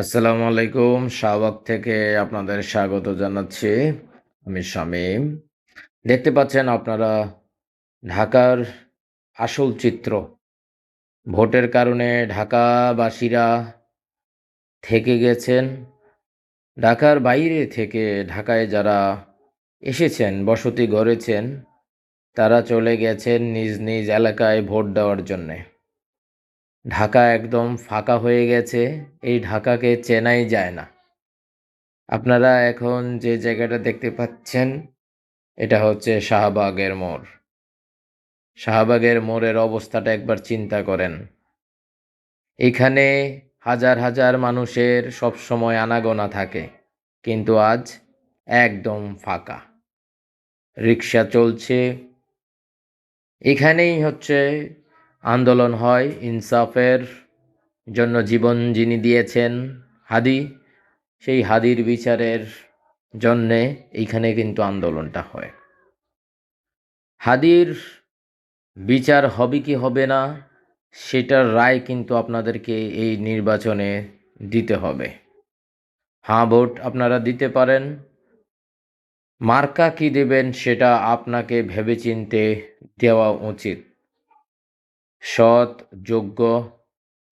আসসালামু আলাইকুম। শাহবাগ থেকে আপনাদের স্বাগত জানাচ্ছি আমি শামীম। দেখতে পাচ্ছেন আপনারা ঢাকার আসল চিত্র। ভোটের কারণে ঢাকাবাসীরা থেকে গেছেন। ঢাকার বাইরে থেকে ঢাকায় যারা এসেছেন, বসতি গড়েছেন, তারা চলে গেছেন নিজ নিজ এলাকায় ভোট দেওয়ার জন্যে। ঢাকা একদম ফাঁকা হয়ে গেছে, এই ঢাকাকে চেনাই যায় না। আপনারা এখন যে জায়গাটা দেখতে পাচ্ছেন, এটা হচ্ছে শাহবাগের মোড়। শাহবাগের মোড়ের অবস্থাটা একবার চিন্তা করেন। এখানে হাজার হাজার মানুষের সব সময় আনাগোনা থাকে, কিন্তু আজ একদম ফাঁকা। রিক্সা চলছে। এখানেই হচ্ছে আন্দোলন হয়, ইনসাফের জন্য জীবন যিনি দিয়েছেন হাদি, সেই হাদির বিচারের জন্যে এইখানে কিন্তু আন্দোলনটা হয়। হাদির বিচার হবে কি হবে না, সেটার রায় কিন্তু আপনাদেরকে এই নির্বাচনে দিতে হবে। হাঁ ভোট আপনারা দিতে পারেন। মার্কা কি দেবেন সেটা আপনাকে ভেবেচিন্তে দেওয়া উচিত। সৎ, যোগ্য,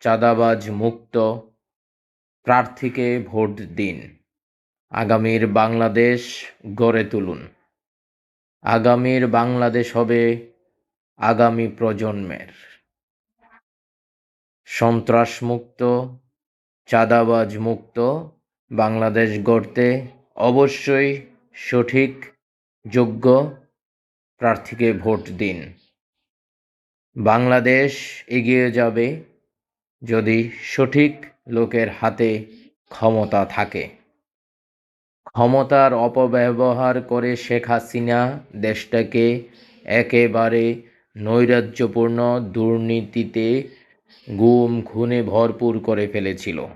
চাঁদাবাজ, মুক্ত। প্রার্থীকে ভোট দিন। আগামীর বাংলাদেশ গড়ে তুলুন। আগামীর বাংলাদেশ হবে আগামী প্রজন্মের। সন্ত্রাসমুক্ত, চাঁদাবাজ মুক্ত বাংলাদেশ গড়তে অবশ্যই সঠিক, যোগ্য প্রার্থীকে ভোট দিন। বাংলাদেশ এগিয়ে যাবে যদি সঠিক লোকের হাতে ক্ষমতা থাকে। ক্ষমতার অপব্যবহার করে শেখ হাসিনা দেশটাকে একেবারে নৈরাজ্যপূর্ণ দুর্নীতিতে গুম খুনে ভরপুর করে ফেলেছিল।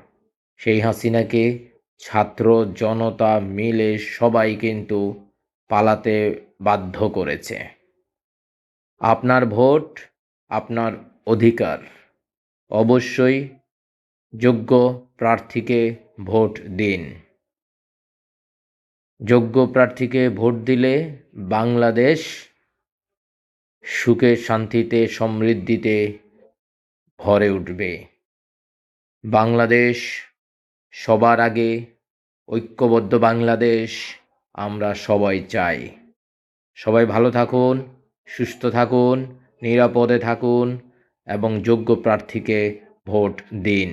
সেই হাসিনাকে ছাত্র জনতা মিলে সবাই কিন্তু পালাতে বাধ্য করেছে। আপনার ভোট আপনার অধিকার। অবশ্যই যোগ্য প্রার্থীকে ভোট দিন। যোগ্য প্রার্থীকে ভোট দিলে বাংলাদেশ সুখে শান্তিতে, সমৃদ্ধিতে ভরে উঠবে। বাংলাদেশ, সবার আগে ঐক্যবদ্ধ বাংলাদেশ আমরা সবাই চাই। সবাই ভালো থাকুন, সুস্থ থাকুন নিরাপদে থাকুন এবং যোগ্য প্রার্থীকে ভোট দিন।